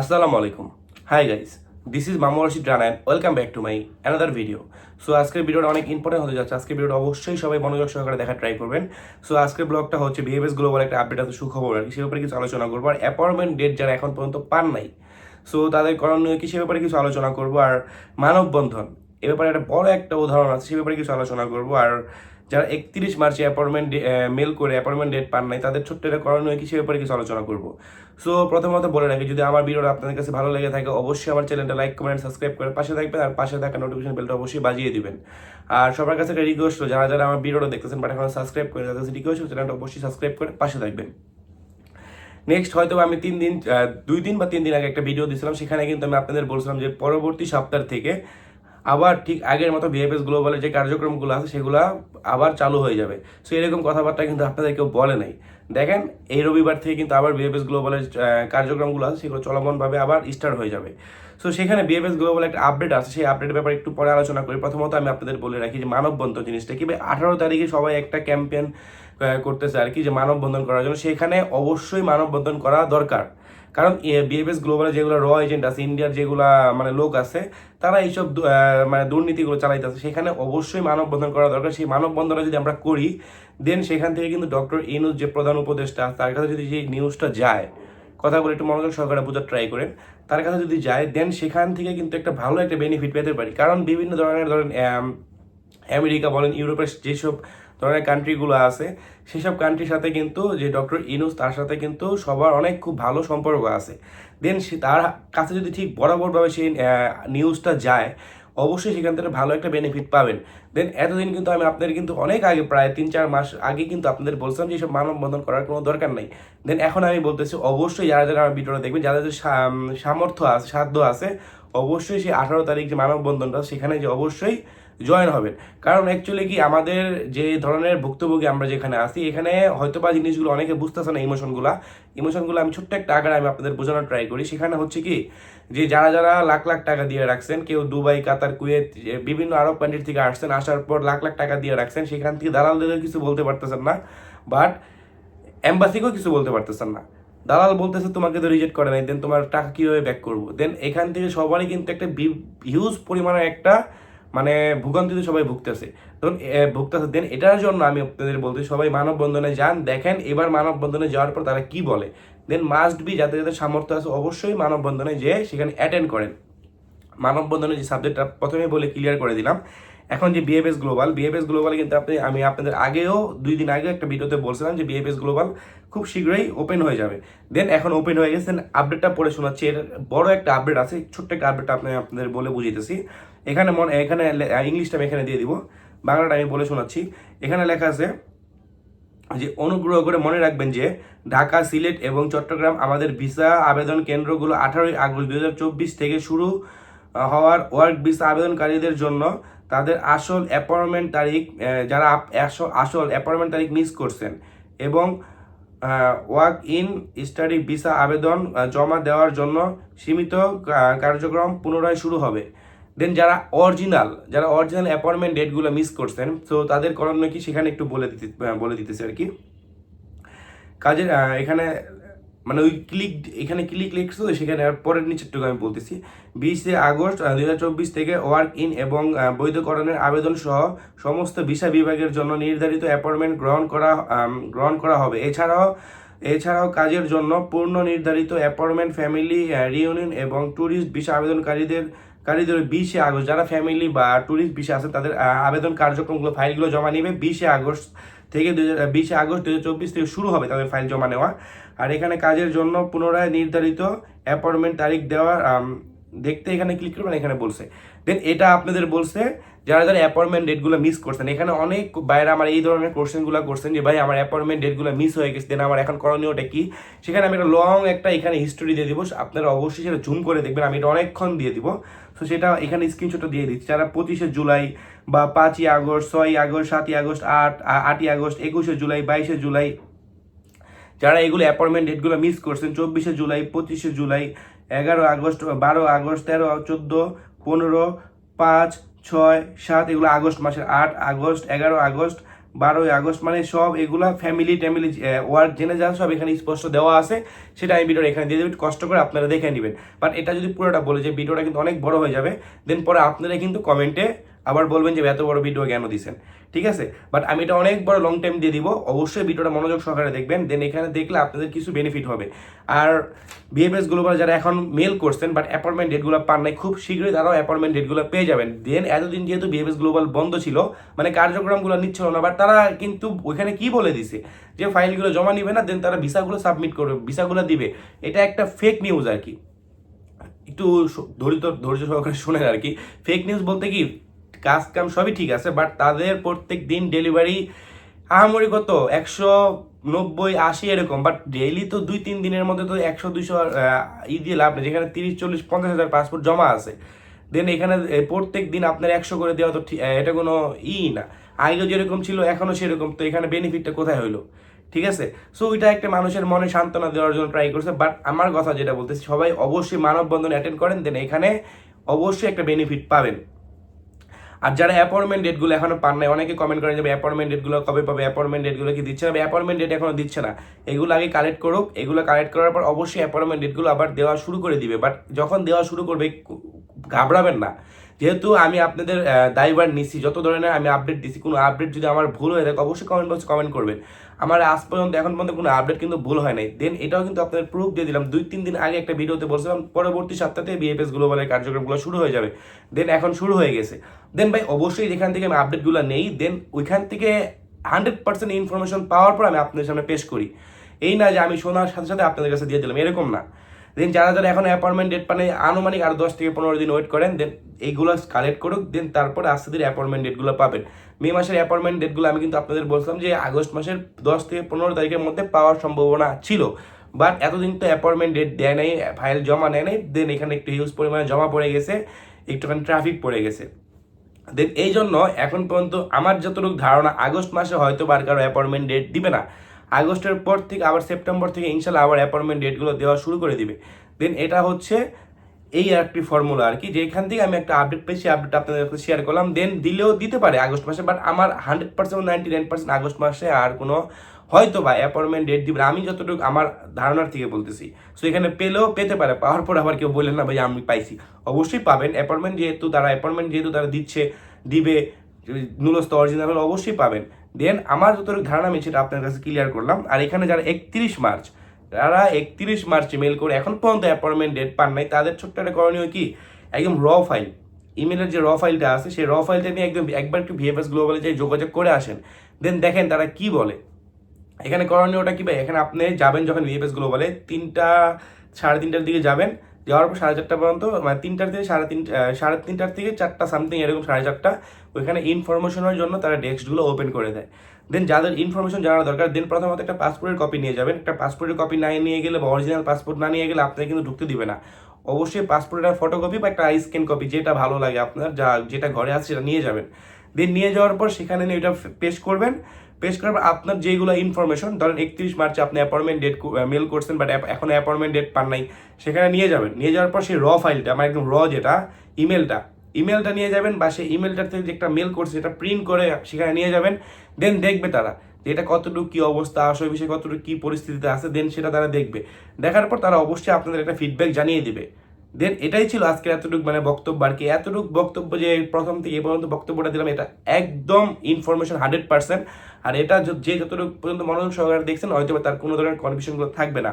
আসসালামু আলাইকুম। Hi guys this is মামু Rashid Rana welcome back to my another video so আজকের ভিডিওটা অনেক ইম্পর্টেন্ট হতে যাচ্ছে। আজকের ভিডিওটা অবশ্যই সবাই মনোযোগ সহকারে দেখা ট্রাই করবেন। সো আজকের ব্লগটা হচ্ছে বিহেভিএস গ্লোবাল একটা আপডেট আছে, সুখবর। আর কি সে ব্যাপারে কিছু আলোচনা করব। আর অ্যাপয়েন্টমেন্ট ডেট যারা এখন পর্যন্ত পান নাই সো তাদের করণীয় কি সে ব্যাপারে কিছু আলোচনা করব। আর মানববন্ধন, এ ব্যাপারে একটা বড় একটা উদাহরণ আছে, সে ব্যাপারে কিছু আলোচনা করব। আর যারা একত্রিশ মার্চে অ্যাপয়েন্টমেন্ট মেল করে অ্যাপয়েন্টমেন্ট ডেট পান নাই, তাদের ছোট্ট একটা করণীয় কি সে ব্যাপারে কিছু আলোচনা করব। সো প্রথমত বলে রাখি, যদি আমার ভিডিওটা আপনাদের কাছে ভালো লেগে থাকে, অবশ্যই আমার চ্যানেলটা লাইক কমেন্ট সাবস্ক্রাইব করে পাশে থাকবেন, আর পাশে থাকা নোটিফিকেশন বেলটা অবশ্যই বাজিয়ে দিবেন। আর সবার কাছে একটা রিকোয়েস্ট যারা যারা আমার ভিডিওটা দেখতেছেন বাট এখন সাবস্ক্রাইব করে তাদের কাছে রিকোয়েস্ট চ্যানেলটা অবশ্যই সাবস্ক্রাইব করে পাশে থাকবেন। নেক্সট হয়তো আমি তিন দিন দুই দিন বা তিন দিন আগে একটা ভিডিও দিয়েছিলাম সেখানে কিন্তু আমি আপনাদের বলছিলাম যে পরবর্তী সপ্তাহ থেকে আবার ঠিক আগের মতো বিএফএস গ্লোবালের যে কার্যক্রমগুলো আছে, সেগুলো আবার চালু হয়ে যাবে। সো এরকম কথাবার্তা কিন্তু আপনাদের কেউ বলে নাই। দেখেন, এই রবিবার থেকে কিন্তু আবার বিএফএস গ্লোবালের কার্যক্রমগুলো আছে, সেগুলো চলমানভাবে আবার স্টার্ট হয়ে যাবে। সো সেখানে বিএফএস গ্লোবাল একটা আপডেট আছে, সেই আপডেটের ব্যাপারে একটু পরে আলোচনা করি। প্রথমত আমি আপনাদের বলে রাখি যে মানববন্ধন জিনিসটা কি আঠারো তারিখে সবাই একটা ক্যাম্পেইন করতেছে আর কি, যে মানববন্ধন করার জন্য। সেখানে অবশ্যই মানববন্ধন করা দরকার। কারণ বিএফএস গ্লোবালে যেগুলো র এজেন্ট আছে ইন্ডিয়ার যেগুলা মানে লোক আছে, তারা এইসব মানে দুর্নীতিগুলো চালাইতেছে। সেখানে অবশ্যই মানববন্ধন করা দরকার। সেই মানববন্ধনটা যদি আমরা করি দেন সেখান থেকে কিন্তু ডক্টর ইনুজ যে প্রধান উপদেষ্টা তার কাছে যদি যে নিউজটা যায়, কথা বলে একটু মনোযোগ সহকারে বোঝার ট্রাই করেন, তার কাছে যদি যায় দেন সেখান থেকে কিন্তু একটা ভালো একটা বেনিফিট পেতে পারি। কারণ, বিভিন্ন ধরনের, ধরেন আমেরিকা বলেন, ইউরোপের যেসব ধরনের কান্ট্রিগুলো আছে। সেসব কান্ট্রির সাথে কিন্তু যে ডক্টর ইনুস, তার সাথে কিন্তু সবার অনেক খুব ভালো সম্পর্ক আছে। দেন সে তার কাছে যদি ঠিক বরাবরভাবে সেই নিউজটা যায়, অবশ্যই সেখান থেকে ভালো একটা বেনিফিট পাবেন। দেন এতদিন কিন্তু আমি আপনাদের কিন্তু অনেক আগে, প্রায় তিন চার মাস আগে কিন্তু আপনাদের বলছিলাম যে সব মানববন্ধন করার কোনো দরকার নাই। দেন এখন আমি বলতেছি, অবশ্যই যারা যারা আমার ভিডিওটা দেখবেন, যাদের সামর্থ্য আছে, সাধ্য আছে অবশ্যই সেই আঠারো তারিখ যে মানববন্ধনটা, সেখানে যে অবশ্যই জয়েন হবেন। কারণ অ্যাকচুয়ালি কি আমাদের যে ধরনের ভুক্তভোগী আমরা যেখানে আসি এখানে হয়তো বা জিনিসগুলো অনেকে বুঝতেছে না ইমোশনগুলো ইমোশনগুলো আমি ছোট্ট একটা আকারে আমি আপনাদের বোঝানোর ট্রাই করি। সেখানে হচ্ছে কি, যে যারা যারা লাখ লাখ টাকা দিয়ে রাখছেন, কেউ দুবাই, কাতার, কুয়েত বিভিন্ন আরব কান্ট্রি থেকে আসছেন, আসার পর লাখ লাখ টাকা দিয়ে রাখছেন, সেখান থেকে দালালদের কিছু বলতে পারতেছেন না বাট এম্বাসিকেও কিছু বলতে পারতেছেন না। দালাল বলতেছে তোমাকে তো রিজেক্ট করে নাই দেন তোমার টাকা কীভাবে ব্যাক করব? দেন এখান থেকে সবারই কিন্তু একটা হিউজ পরিমাণের একটা মানে ভোগান্তিতে সবাই ভুগতেছে। ধরুন ভুগতেছে। দেন এটার জন্য আমি আপনাদের বলতে সবাই মানববন্ধনে যান, দেখেন এবার মানববন্ধনে যাওয়ার পর তারা কি বলে। দেন মাস্ট বি যাদের যাদের সামর্থ্য আছে অবশ্যই মানববন্ধনে যেয়ে সেখানে অ্যাটেন্ড করেন। মানববন্ধনের যে সাবজেক্টটা প্রথমেই বলে ক্লিয়ার করে দিলাম। এখন যে বিএফএস গ্লোবাল বিএফএস গ্লোবাল কিন্তু আপনি, আমি আপনাদের আগেও, দুই দিন আগে একটা ভিডিওতে বলছিলাম যে বিএফএস গ্লোবাল খুব শীঘ্রই ওপেন হয়ে যাবে। দেন এখন ওপেন হয়ে গেছে আপডেটটা পড়ে শোনাচ্ছি। এর বড় একটা আপডেট আছে, ছোট্ট একটা আপডেট আপনি আপনাদের বলে বুঝিয়েতেছি এখানে মনে, এখানে ইংলিশটা আমি এখানে দিয়ে দিব। বাংলাটা আমি বলে শোনাচ্ছি। এখানে লেখা আছে যে, অনুগ্রহ করে মনে রাখবেন যে, ঢাকা, সিলেট এবং চট্টগ্রাম আমাদের ভিসা আবেদন কেন্দ্রগুলো আঠারোই আগস্ট দু হাজার চব্বিশ থেকে শুরু হওয়ার ওয়ার্ক ভিসা আবেদনকারীদের জন্য তাদের আসল অ্যাপয়েন্টমেন্ট তারিখ যারা আসল- অ্যাপয়েন্টমেন্ট তারিখ মিস করছেন এবং ওয়ার্ক ইন স্টাডি ভিসা আবেদন জমা দেওয়ার জন্য সীমিত কার্যক্রম পুনরায় শুরু হবে। দেন যারা অরিজিনাল যারা অরিজিনাল অ্যাপয়েন্টমেন্ট ডেটগুলো মিস করছেন তো তাদের করণীয় কি সেখানে একটু বলে দিতে বলে দিতেছে আর কি। কাজের এখানে মানে ওই ক্লিক এখানে ক্লিক লিখছো সেখানে পরের নিচেরটুকু আমি বলতেছি। বিশে আগস্ট দুই হাজার চব্বিশ থেকে ওয়ার্ক ইন এবং বৈধকরণের আবেদন সহ সমস্ত ভিসা বিভাগের জন্য নির্ধারিত অ্যাপয়েন্টমেন্ট গ্রহণ করা গ্রহণ করা হবে। এছাড়াও এছাড়াও কাজের জন্য পূর্ণ নির্ধারিত অ্যাপয়েন্টমেন্ট ফ্যামিলি রিউনিয়ন এবং ট্যুরিস্ট ভিসা আবেদনকারীদের, কারীদের বিশে আগস্ট, যারা ফ্যামিলি বা ট্যুরিস্ট ভিসা আছে, তাদের আবেদন কার্যক্রমগুলো ফাইলগুলো জমা নেবে। বিশে আগস্ট থেকে দু বিশে আগস্ট দু হাজার চব্বিশ থেকে শুরু হবে তাদের ফাইল জমা নেওয়া। আর এখানে কাজের জন্য পুনরায় নির্ধারিত অ্যাপয়েন্টমেন্ট তারিখ দেওয়ার দেখতে এখানে ক্লিক করবেন, এখানে বলছে। দেন এটা আপনাদের বলছে, যারা যারা অ্যাপয়েন্টমেন্ট ডেটগুলো মিস করছেন, এখানে অনেক বাইরে আমার এই ধরনের কোশ্চেনগুলো করছেন যে, ভাই, আমার অ্যাপয়েন্টমেন্ট ডেটগুলো মিস হয়ে গেছে দেন আমার এখন করণীয়টা কি? সেখানে আমি একটা লং একটা এখানে হিস্টোরি দিয়ে দিব আপনারা অবশ্যই সেটা জুম করে দেখবেন, আমি এটা অনেকক্ষণ দিয়ে দিব। তো সেটা এখানে স্ক্রিনশটটা দিয়ে দিচ্ছি। যারা পঁচিশে জুলাই বা পাঁচই আগস্ট, ছয়ই আগস্ট, সাতই আগস্ট, আট আটই আগস্ট, একুশে জুলাই, বাইশে জুলাই, যারা এগুলো অ্যাপয়েন্টমেন্ট ডেটগুলো মিস করছেন, চব্বিশে জুলাই, পঁচিশে জুলাই এগারো আগস্ট, বারো আগস্ট, তেরো চোদ্দ, পনেরো, পাঁচ, ছয়, সাত, এগুলো আগস্ট মাসের আট আগস্ট, এগারো আগস্ট, বারোই আগস্ট মানে সব এগুলা ফ্যামিলি ট্যামিলি ওয়ার্ড জেনে যান সব এখানে স্পষ্ট দেওয়া আছে, সেটা আমি ভিডিওটা এখানে দিয়ে দেবেন কষ্ট করে আপনারা দেখে নেবেন। বাট এটা যদি পুরোটা বলে যে ভিডিওটা কিন্তু অনেক বড় হয়ে যাবে দেন পরে আপনারা কিন্তু কমেন্টে আবার বলবেন যে এত বড় ভিডিও কেন দিছেন? ঠিক আছে? বাট আমি এটা অনেক বড় লং টাইম দিয়ে দিব। অবশ্যই ভিডিওটা মনোযোগ সহকারে দেখবেন। দেন এখানে দেখলে আপনাদের কিছু বেনিফিট হবে। আর বিএফএস গ্লোবাল যারা এখন মেল করছেন বাট অ্যাপয়েন্টমেন্ট ডেটগুলো পান নাই, খুব শীঘ্রই তারাও অ্যাপয়েন্টমেন্ট ডেটগুলো পেয়ে যাবেন। দেন এতদিন যেহেতু বিএফএস গ্লোবাল বন্ধ ছিল মানে কার্যক্রমগুলো নিচ্ছিল না বাট তারা কিন্তু ওইখানে কি বলে দিছে? যে ফাইলগুলো জমা নিবে না দেন তারা ভিসাগুলো সাবমিট করবে, ভিসাগুলো দিবে। এটা একটা ফেক নিউজ আর কি। একটু ধৈর্য ধৈর্য সহকারে শোনেন আর কি। ফেক নিউজ বলতে কি কাজ কাম সবই ঠিক আছে বাট তাদের প্রত্যেক দিন ডেলিভারি আহামরি কত? একশো নব্বই, আশি এরকম বাট ডেইলি তো দুই তিন দিনের মধ্যে তো একশো দুইশো ই দিয়ে লাভ নেই, যেখানে তিরিশ, চল্লিশ, পঞ্চাশ হাজার পাসপোর্ট জমা আছে। দেন এখানে প্রত্যেক দিন আপনার একশো করে দেওয়া তো এটা কোনো ই না। আগে যেরকম ছিল এখনও সেরকম, তো এখানে বেনিফিটটা কোথায় হইল? ঠিক আছে? সো ওইটা একটা মানুষের মনে সান্ত্বনা দেওয়ার জন্য ট্রাই করছে বাট আমার কথা যেটা বলতেছি, সবাই অবশ্যই মানববন্ধন অ্যাটেন্ড করেন দেন এখানে অবশ্যই একটা বেনিফিট পাবেন। আর যারা অ্যাপয়েন্টমেন্ট ডেটগুলো এখনও পান নাই, অনেকে কমেন্ট করেন যে অ্যাপয়েন্টমেন্ট ডেটগুলো কবে পাবে? অ্যাপয়েন্টমেন্ট ডেটগুলো কি দিচ্ছে না? অ্যাপয়েন্টমেন্ট ডেট এখনও দিচ্ছে না। এগুলো আগে কালেক্ট করুক। এগুলো কালেক্ট করার পর অবশ্যই অ্যাপয়েন্টমেন্ট ডেটগুলো আবার দেওয়া শুরু করে দিবে। বাট যখন দেওয়া শুরু করবে ঘাবড়াবেন না। যেহেতু আমি আপনাদের আহ, দায়ভার নিচ্ছি যত ধরনের আমি আপডেট দিচ্ছি কোনো আপডেট যদি আমার ভুল হয়ে থাকে অবশ্যই কমেন্ট বক্সে কমেন্ট করবেন। আমার আজ পর্যন্ত এখন পর্যন্ত কোনো আপডেট কিন্তু ভুল হয় নাই। দেন এটাও কিন্তু আপনাদের প্রুফ দিয়ে দিলাম। দুই তিন দিন আগে একটা ভিডিওতে বলছিলাম পরবর্তী সপ্তাহে বিএফএস গ্লোবালের কার্যক্রমগুলো শুরু হয়ে যাবে। দেন এখন শুরু হয়ে গেছে। দেন ভাই অবশ্যই যেখান থেকে আমি আপডেটগুলো নেই দেন ওইখান থেকে হান্ড্রেড পার্সেন্ট ইনফরমেশন পাওয়ার পর আমি আপনাদের সামনে পেশ করি। এই না যে আমি শোনার সাথে সাথে আপনাদের কাছে দিয়ে দিলাম এরকম না। দেন যারা যারা এখন অ্যাপয়েন্টমেন্ট ডেট পানে আনুমানিক আরও দশ থেকে পনেরো দিন ওয়েট করেন দেন এইগুলো কালেক্ট করুক দেন তারপরে আস্তে ধীরে অ্যাপয়েন্টমেন্ট ডেটগুলো পাবেন। মে মাসের অ্যাপয়েন্টমেন্ট ডেটগুলো আমি কিন্তু আপনাদের বলছিলাম যে আগস্ট মাসের দশ থেকে পনেরো তারিখের মধ্যে পাওয়ার সম্ভাবনা ছিল। বাট এতদিন তো অ্যাপয়েন্টমেন্ট ডেট দেয় নাই ফাইল জমা নেয় নাই দেন এখানে একটু হিউজ পরিমাণে জমা পড়ে গেছে, একটুখানি ট্রাফিক পড়ে গেছে। দেন এই জন্য এখন পর্যন্ত আমার যতটুকু ধারণা, আগস্ট মাসে হয়তো বার কারও অ্যাপয়েন্টমেন্ট ডেট দিবে না। আগস্টের পর থেকে, আবার সেপ্টেম্বর থেকে ইনশাল্লাহ আবার অ্যাপয়েন্টমেন্ট ডেটগুলো দেওয়া শুরু করে দিবে। দেন এটা হচ্ছে এই একটি ফর্মুলা আর কি যেখান থেকে আমি একটা আপডেট পেয়েছি আপডেট আপনাদের সাথে শেয়ার করলাম। দেন দিলেও দিতে পারে আগস্ট মাসে বাট আমার hundred percent ninety nine percent August মাসে আর কোনো হয়তো বা অ্যাপয়েন্টমেন্ট ডেট দিবে আমি যতটুকু আমার ধারণার থেকে বলতেছি। সো এখানে পেলেও পেতে পারে, পাওয়ার পর আবার কেউ বললেন, না ভাই, আমি পাইছি। অবশ্যই পাবেন। অ্যাপয়েন্টমেন্ট যেহেতু তারা অ্যাপয়েন্টমেন্ট যেহেতু তারা দিচ্ছে, দিবে নুলস্ত অরিজিনাল অবশ্যই পাবেন। দেন আমার যতটুকু ধারণা আমি সেটা আপনার কাছে ক্লিয়ার করলাম। আর এখানে যারা একত্রিশ মার্চ যারা একত্রিশ মার্চ মেল করে এখন পর্যন্ত অ্যাপয়েন্টমেন্ট ডেট পান নাই। তাদের ছোট্ট একটা করণীয় কি? একদম র ফাইল ইমেলের যে র ফাইলটা আছে, সেই র ফাইলটা নিয়ে একদম একবার একটু ভিএফএস গ্লোবালে যে যোগাযোগ করে আসেন। দেন দেখেন তারা কি বলে। এখানে করণীয়টা কি ভাই? এখানে আপনি যাবেন যখন ভিএফএস গ্লোবালে তিনটা, সাড়ে তিনটার দিকে যাবেন। যাওয়ার পর সাড়ে চারটা পর্যন্ত মানে তিনটার থেকে সাড়ে তিন সাড়ে তিনটার থেকে চারটা সামথিং এরকম সাড়ে চারটা, ওইখানে ইনফরমেশনের জন্য তারা ডেস্কগুলো ওপেন করে দেয়। দেন যাদের ইনফরমেশন জানার দরকার দেন প্রথমত একটা পাসপোর্টের কপি নিয়ে যাবেন। একটা পাসপোর্টের কপি না নিয়ে গেলে বা অরিজিনাল পাসপোর্ট না নিয়ে গেলে আপনাকে কিন্তু ঢুকতে দিবে না। অবশ্যই পাসপোর্টের ফটোকপি বা একটা স্ক্যান কপি যেটা ভালো লাগে আপনার, যা, যেটা ঘরে আছে সেটা নিয়ে যাবেন। দেন নিয়ে যাওয়ার পর সেখানে নিয়ে ওইটা পেশ করবেন। পেশ করার পর আপনার যেগুলো ইনফরমেশন ধরেন একত্রিশ মার্চে আপনি অ্যাপয়েন্টমেন্ট ডেট মেল করছেন বাট এখন অ্যাপয়েন্টমেন্ট ডেট পান নাই, সেখানে নিয়ে যাবেন। নিয়ে যাওয়ার পর সেই র ফাইলটা আমার একদম র যেটা ইমেলটা ইমেলটা নিয়ে যাবেন, বা সেই ইমেলটার থেকে যে একটা মেল করছে, সেটা প্রিন্ট করে সেখানে নিয়ে যাবেন। দেন দেখবে তারা যে এটা কতটুকু কী অবস্থা, আসলে বিষয়ে কতটুকু কী পরিস্থিতিতে আছে দেন সেটা তারা দেখবে। দেখার পর তারা অবশ্যই আপনাদের একটা ফিডব্যাক জানিয়ে দিবে। দেন এটাই ছিল আজকে এতটুকু মানে বক্তব্য আর কি। এতটুকু বক্তব্য যে প্রথম থেকে এ পর্যন্ত বক্তব্যটা দিলাম, এটা একদম ইনফরমেশন হান্ড্রেড পার্সেন্ট আর এটা যে যতটুকু পর্যন্ত মনোযোগ সহকারে দেখছেন হয়তো তার কোনো ধরনের কনফিউশনগুলো থাকবে না।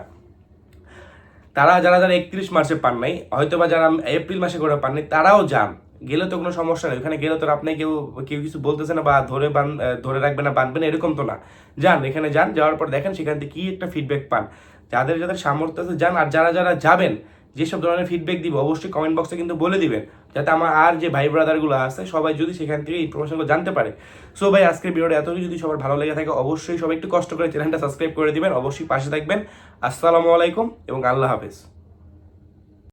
তারা যারা যারা একত্রিশ মার্চে পান নাই হয়তো বা যারা এপ্রিল মাসে করে পান নাই, তারাও যান। গেলে তো কোনো সমস্যা নেই। ওখানে গেলে তো আপনি কেউ কেউ কিছু বলতেছে না বা ধরে বান ধরে রাখবে না, বানবে না, এরকম তো না। যান, এখানে যান, যাওয়ার পর দেখেন সেখান থেকে কী একটা ফিডব্যাক পান। যাদের যাদের সামর্থ্য আছে যান, আর যারা যারা যাবেন যেসব ধরনের ফিডব্যাক দিব, অবশ্যই কমেন্ট বক্সে কিন্তু বলে দিবেন, যাতে আমার আর যে ভাই ব্রাদারগুলো আছে, সবাই যদি সেখান থেকে ইনফরমেশনগুলো জানতে পারে। সো ভাই, আজকের ভিডিওটা এত যদি সবার ভালো লেগে থাকে, অবশ্যই সবাই একটু কষ্ট করে চ্যানেলটা সাবস্ক্রাইব করে দিবেন, অবশ্যই পাশে থাকবেন। আসসালামু আলাইকুম এবং আল্লাহ হাফেজ।